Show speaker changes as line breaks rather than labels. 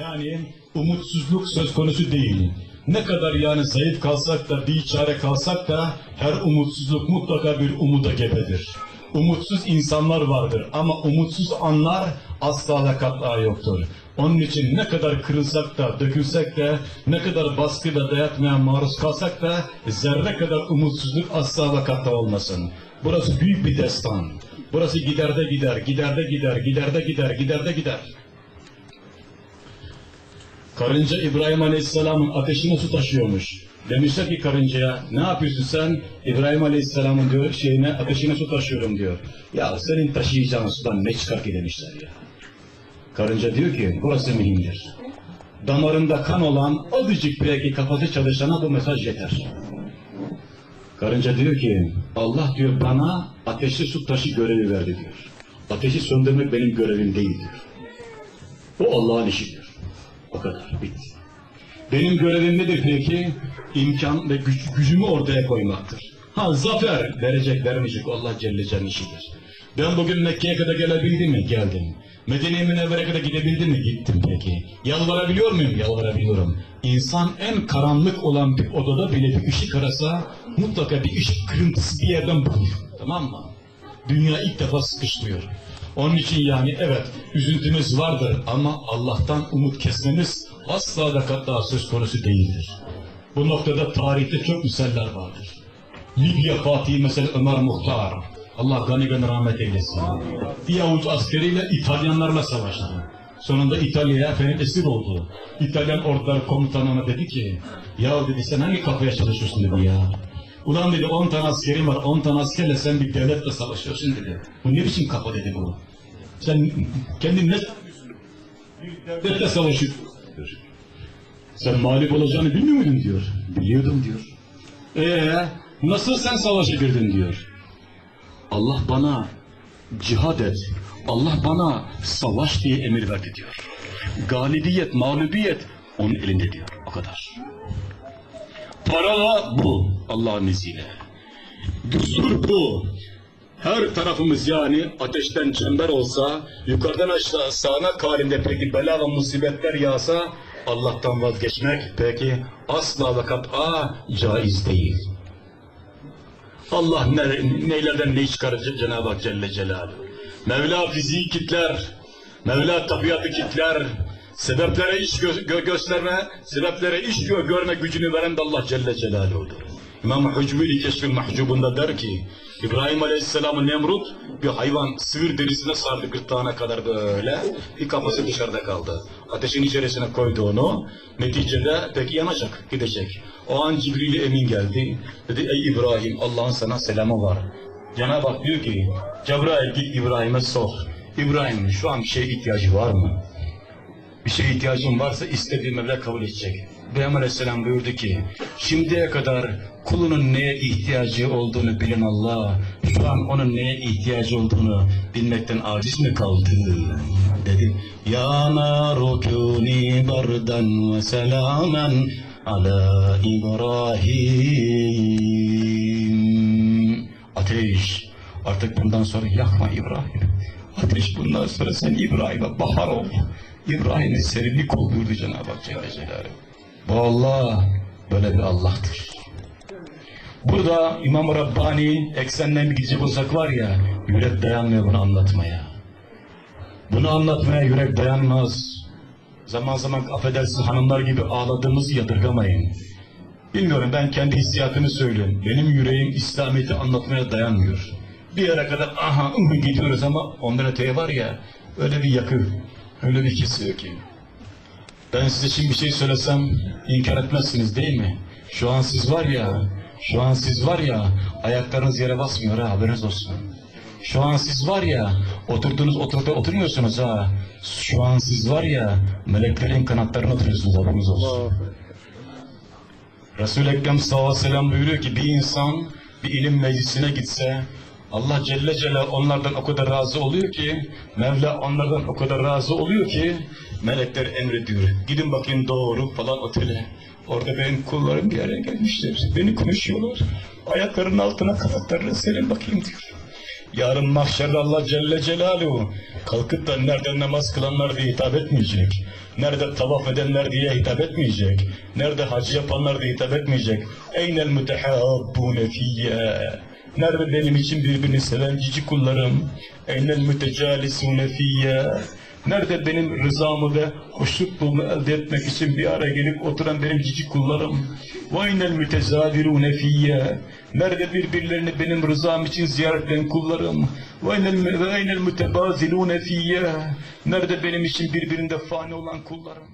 Yani umutsuzluk söz konusu değil. Ne kadar yani zayıf kalsak da, bir çare kalsak da her umutsuzluk mutlaka bir umuda gebedir. Umutsuz insanlar vardır ama umutsuz anlar asla ve katla yoktur. Onun için ne kadar kırılsak da, dökülsek de, ne kadar baskı ve dayatmaya maruz kalsak da zerre kadar umutsuzluk asla ve katla olmasın. Burası büyük bir destan. Burası gider de gider, gider de gider, gider de gider, gider de gider. Karınca İbrahim Aleyhisselam'ın ateşine su taşıyormuş. Demişler ki karıncaya ne yapıyorsun sen? İbrahim Aleyhisselam'ın diyor şeyine ateşine su taşıyorum diyor. Ya senin taşıyacağın sudan ne çıkar ki demişler ya. Karınca diyor ki burası mühimdir. Damarında kan olan azıcık belki kafası çalışana bu mesaj yeter. Karınca diyor ki Allah diyor bana ateşli su taşı görevi verdi diyor. Ateşi söndürmek benim görevim değil diyor. O Allah'ın işi diyor. O kadar bitti. Benim görevim nedir peki? İmkan ve güç, gücümü ortaya koymaktır. Ha zafer verecek vermeyecek Allah Celle Celle'nin işidir. Ben bugün Mekke'ye kadar gelebildim mi? Geldim. Medine-i Münevvere'ye kadar gidebildim mi? Gittim peki. Yalvarabiliyor muyum? Yalvarabiliyorum. İnsan en karanlık olan bir odada bile bir ışık arasa mutlaka bir ışık kırıntısı bir yerden bulur. Tamam mı? Dünya ilk defa sıkışmıyor. Onun için yani evet üzüntümüz vardır ama Allah'tan umut kesmemiz asla ve katla söz konusu değildir. Bu noktada tarihte çok misaller vardır. Libya Fatih mesela Ömer Muhtar. Allah gani gani rahmet eylesin. Bir Yahut askeriyle İtalyanlarla savaştı. Sonunda İtalya'ya efendim esir oldu. İtalyan orduları komutanına dedi ki, ya dedi sen hangi kafaya çalışıyorsun dedi ya. Ulan dedi 10 tane askerim var, 10 tane askerle sen bir devletle savaşıyorsun dedi. Bu ne biçim kafa dedi bu. Sen kendin ne? Bir devletle savaşıyorsun. diyor. Sen mağlup olacağını bilmiyor muydun diyor. Biliyordum diyor. Ee, nasıl sen savaşa girdin diyor. Allah bana cihad et, Allah bana savaş diye emir verdi diyor. Galibiyet, mağlubiyet onun elinde diyor. O kadar. Para bu Allah'ın izniyle. Düstur bu. Her tarafımız yani ateşten çember olsa, yukarıdan aşağı sağanak halinde peki bela ve musibetler yağsa, Allah'tan vazgeçmek peki asla ve kat'a caiz değil. Allah ne, neylerden ne çıkaracak Cenab-ı Hak Celle Celaluhu. Mevla fiziği kitler, Mevla tabiatı kitler, sebeplere iş gö- gö- gösterme, sebeplere iş gö- görme gücünü veren de Allah Celle Celaluhu'dur. İmam Hucbuli Keşfil Mahcubunda der ki, İbrahim Aleyhisselam'ı Nemrut bir hayvan sığır derisine sardı gırtlağına kadar böyle, bir kafası dışarıda kaldı. Ateşin içerisine koydu onu, neticede peki yanacak, gidecek. O an Cibril Emin geldi, dedi ey İbrahim Allah'ın sana selamı var. Cenab-ı Hak diyor ki, Cebrail git İbrahim'e sor. İbrahim şu an bir şeye ihtiyacı var mı? Bir şeye ihtiyacın varsa istediği Mevla kabul edecek. İbrahim Aleyhisselam buyurdu ki, şimdiye kadar kulunun neye ihtiyacı olduğunu bilen Allah, şu an onun neye ihtiyacı olduğunu bilmekten aciz mi kaldı? Dedi. Ya naru kuni bardan ve selamen ala İbrahim. Ateş, artık bundan sonra yakma İbrahim. Ateş bundan sonra sen İbrahim'e bahar ol. İbrahim'e serinlik ol Cenab-ı Hak Celle Celaluhu. Bu Allah böyle bir Allah'tır. Burada İmam Rabbani eksenden gidecek olsak var ya, yürek dayanmıyor bunu anlatmaya. Bunu anlatmaya yürek dayanmaz. Zaman zaman affedersin hanımlar gibi ağladığımızı yadırgamayın. Bilmiyorum ben kendi hissiyatımı söylüyorum. Benim yüreğim İslamiyet'i anlatmaya dayanmıyor. Bir yere kadar aha ıh gidiyoruz ama ondan öteye var ya öyle bir yakı, öyle bir kesiyor ki. Ben size şimdi bir şey söylesem inkar etmezsiniz değil mi? Şu an siz var ya, şu an siz var ya ayaklarınız yere basmıyor ha haberiniz olsun. Şu an siz var ya oturduğunuz oturda oturmuyorsunuz ha. Şu an siz var ya meleklerin kanatlarına oturuyorsunuz haberiniz olsun. Resul-i Ekrem sallallahu aleyhi ve sellem buyuruyor ki bir insan bir ilim meclisine gitse Allah Celle Celal onlardan o kadar razı oluyor ki Mevla onlardan o kadar razı oluyor ki melekler emrediyor. Gidin bakayım doğru falan otele. Orada benim kullarım bir araya gelmişler. Beni konuşuyorlar. Ayaklarının altına kanatlarını serin bakayım diyor. Yarın mahşerde Allah Celle Celaluhu kalkıp da nereden namaz kılanlar diye hitap etmeyecek.
Nerede tavaf edenler diye hitap etmeyecek. Nerede hacı yapanlar diye hitap etmeyecek. Eynel mütehabbune fiyye. Onlar ve benim için birbirini seven cici kullarım. Eynel mütecalisune fiyye. Nerede benim rızamı ve hoşnutluğumu elde etmek için bir ara gelip oturan benim cici kullarım. Vaynel mütezavirune fiyye. Nerede birbirlerini benim rızam için ziyaret eden kullarım. Vaynel mütebazilune fiyye. Nerede benim için birbirinde fani olan kullarım.